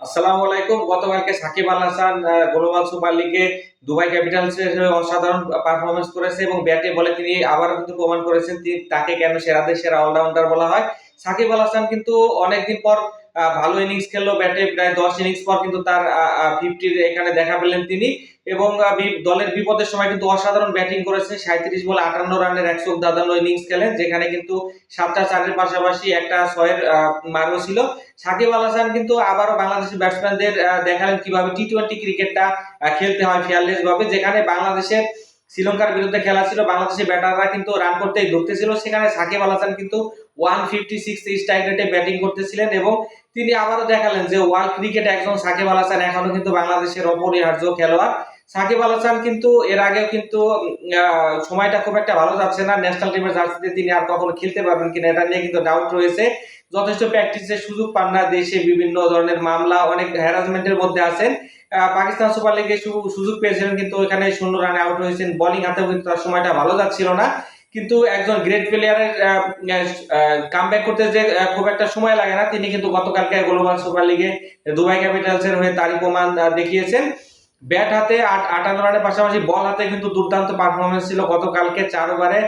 আসসালামু আলাইকুম। গতকালকে সাকিব আল হাসান গ্লোবাল সুপার লিগে দুবাই ক্যাপিটালসের অসাধারণ পারফরমেন্স করেছে এবং ব্যাটে বলে তিনি আবারও কিন্তু প্রমাণ করেছেন তাকে কেন সেরাদের সেরা অলরাউন্ডার বলা হয়। সাকিব আল হাসান কিন্তু অনেকদিন পর ভালো ইনিংস খেললো, ব্যাটে প্রায় দশ ইনিংস পর কিন্তু তার ফিফটির এখানে দেখা পেলেন তিনি। এবং দলের বিপদের সময় কিন্তু অসাধারণ ব্যাটিং করেছে সাঁত্রিশ বলে আটান্ন রানের একশো দাদানো ইনিংস খেলেন, যেখানে কিন্তু সাতটা চারের পাশাপাশি একটা ছয়ের মারও ছিল। সাকিব আল হাসান কিন্তু আবারও বাংলাদেশের ব্যাটসম্যানদের দেখালেন কীভাবে টি টোয়েন্টি ক্রিকেটটা খেলতে হয় ফিয়ারলেস ভাবে যেখানে বাংলাদেশের শ্রীলঙ্কার বিরুদ্ধে খেলা ছিল বাংলাদেশের ব্যাটাররা কিন্তু রান করতেই ধরতেছিল। সেখানে সাকিব আল হাসান কিন্তু ওয়ান ফিফটি সিক্স স্ট্রাইক রেটে ব্যাটিং করতেছিলেন এবং তিনি আবারও দেখালেন যে ওয়ার্ল্ড ক্রিকেট একজন সাকিব আল হাসান এখনও কিন্তু বাংলাদেশের অপরিহার্য খেলোয়াড়। সাকিব আল হাসান কিন্তু এর আগেও কিন্তু সময়টা খুব একটা ভালো যাচ্ছে না। ন্যাশনাল টিমের জার্সিতে তিনি আর কখনো খেলতে পারবেন কিনা এটা নিয়ে কিন্তু ডাউট রয়েছে। যথেষ্ট প্র্যাকটিসের সুযোগ পান না দেশে বিভিন্ন ধরনের মামলা, অনেক হ্যারাসমেন্টের মধ্যে আছেন। পাকিস্তান সুপার লিগে সুযোগ পেয়েছিলেন কিন্তু ওখানে শূন্য রানে আউট হয়েছেন। বোলিং হাতেও কিন্তু তার সময়টা ভালো যাচ্ছিল না। কিন্তু একজন গ্রেট প্লেয়ারের কামব্যাক করতে যে খুব একটা সময় লাগে না। তিনি কিন্তু গতকালকে গ্লোবাল সুপার লিগে দুবাই ক্যাপিটালসের হয়ে তারই প্রমাণ দেখিয়েছেন। ব্যাট হাতে আট, আটান্ন রানের পাশাপাশি বল হাতে কিন্তু দুর্দান্ত পারফরমেন্স ছিল গতকালকে চার ওভারে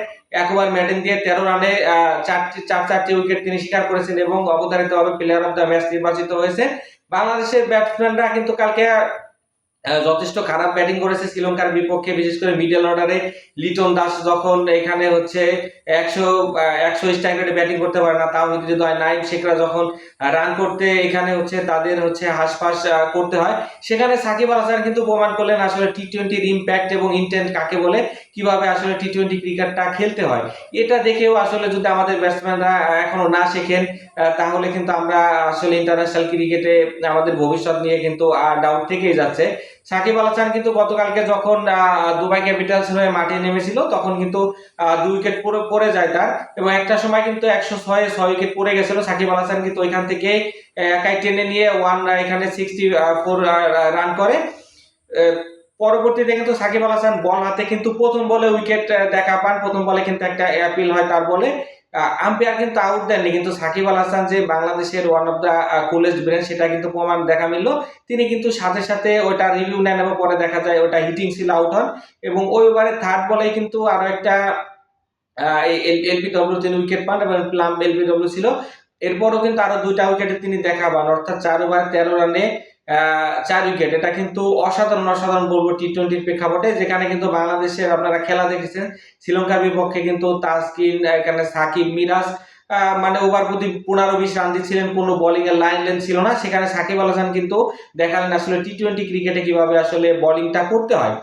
এক ওভার দিয়ে তেরো রানে চারটি, চার, চারটি উইকেট তিনি শিকার করেছেন এবং অবধারিতভাবে প্লেয়ার অফ দ্য ম্যাচ নির্বাচিত হয়েছে। বাংলাদেশের ব্যাটসম্যানরা কিন্তু কালকে যথেষ্ট খারাপ ব্যাটিং করেছে শ্রীলঙ্কার বিপক্ষে, বিশেষ করে মিডল অর্ডারে লিটন দাস যখন এখানে হচ্ছে একশো একশো রেটে ব্যাটিং করতে পারে না, তাও যদি হয় নাইম শেখরা যখন রান করতে এখানে হচ্ছে তাদের হচ্ছে হাসপাস করতে হয়। সেখানে সাকিব আল হাসান কিন্তু প্রমাণ করলেন আসলে টি টোয়েন্টির ইম্প্যাক্ট এবং ইন্টেন্ট কাকে বলে, কীভাবে আসলে টি টোয়েন্টি ক্রিকেটটা খেলতে হয়। এটা দেখেও আসলে যদি আমাদের ব্যাটসম্যানরা এখনও না শেখেন তাহলে কিন্তু আমরা আসলে ইন্টারন্যাশনাল ক্রিকেটে আমাদের ভবিষ্যৎ নিয়ে কিন্তু ডাউট থেকেই যাচ্ছে। সাকিব আল হাসান কিন্তু গতকালকে যখন দুবাই ক্যাপিটালস হয়ে মাঠে নেমেছিল, তখন কিন্তু দুই উইকেট পড়ে পড়ে যায় তার। এবং একটা সময় কিন্তু একশো ছয় ছয় উইকেট পড়ে গেছিল। সাকিব আল হাসান কিন্তু ওইখান থেকে একাই টেনে নিয়ে ওয়ান এখানে সিক্সটি ফোর রান করে। পরবর্তীতে কিন্তু সাকিব আল হাসান বল হাতে কিন্তু প্রথম বলে উইকেট দেখা পান। প্রথম বলে কিন্তু একটা অ্যাপিল হয় তার বলে। আম্পায়ার কিন্তু আউট দেননি, কিন্তু সাকিব আল হাসান যে বাংলাদেশের one of the coolest brain সেটা কিন্তু প্রমাণ দেখা মিলল। তিনি কিন্তু সাথে সাথে ওটা রিভিউ নেন এবং পরে দেখা যায় ওটা হিটিং ছিল আউট হন। এবং ওই ওভারে থার্ড বলে কিন্তু আরও একটা এলবিডব্লিউ তিনি উইকেট পান এবং প্লাম এলবিডব্লিউ ছিল। এরপরও কিন্তু আরও দুইটা উইকেটে তিনি দেখা পান অর্থাৎ চার ওভার তেরো রানে চার উইকেট এটা কিন্তু অসাধারণ অসাধারণ বলব টি টোয়েন্টির প্রেক্ষাপটে, যেখানে কিন্তু বাংলাদেশের আপনারা খেলা দেখেছেন। শ্রীলঙ্কার বিপক্ষে কিন্তু তাসকিন এখানে সাকিব, মিরাজ মানে ওভার প্রতি পনেরো বিশ রান দিচ্ছিলেন, কোনো বোলিং এর লাইন লেন ছিল না। সেখানে সাকিব আল হাসান কিন্তু দেখালেন আসলে টি টোয়েন্টি ক্রিকেটে কীভাবে আসলে বোলিংটা করতে হয়।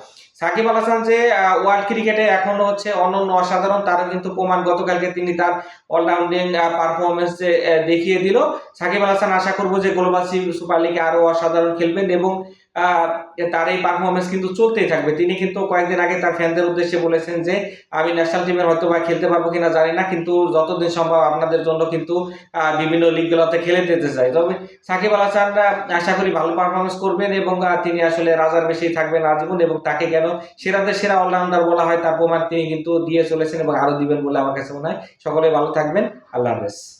সাকিব আল হাসান যে ওয়ার্ল্ড ক্রিকেটে এখনও হচ্ছে অনন্য অসাধারণ, তারও কিন্তু প্রমাণ গতকালকে তিনি তার অলরাউন্ডিং পারফরমেন্স দেখিয়ে দিল। সাকিব আল হাসান আশা করব যে গ্লোবাল সুপার লিগে আরও অসাধারণ খেলবেন এবং তার এই পারফরমেন্স কিন্তু চলতেই থাকবে। তিনি কিন্তু কয়েকদিন আগে তার ফ্যানদের উদ্দেশ্যে বলেছেন যে, আমি ন্যাশনাল টিমের হয়তো বা খেলতে পারব কিনা জানি না, কিন্তু যতদিন সম্ভব আপনাদের জন্য কিন্তু বিভিন্ন লিগগুলোতে খেলে যেতে চাই। তবে সাকিব আল হাসান আশা করি ভালো পারফরমেন্স করবেন এবং তিনি আসলে রাজার বেশি থাকবেন আজীবন এবং তাকে কেন সেরাদের সেরা অলরাউন্ডার বলা হয় তার প্রমাণ তিনি কিন্তু দিয়ে চলেছেন এবং আরও দিবেন বলে আমার কাছে মনে হয়। সকলে ভালো থাকবেন। আল্লাহ হাফেজ।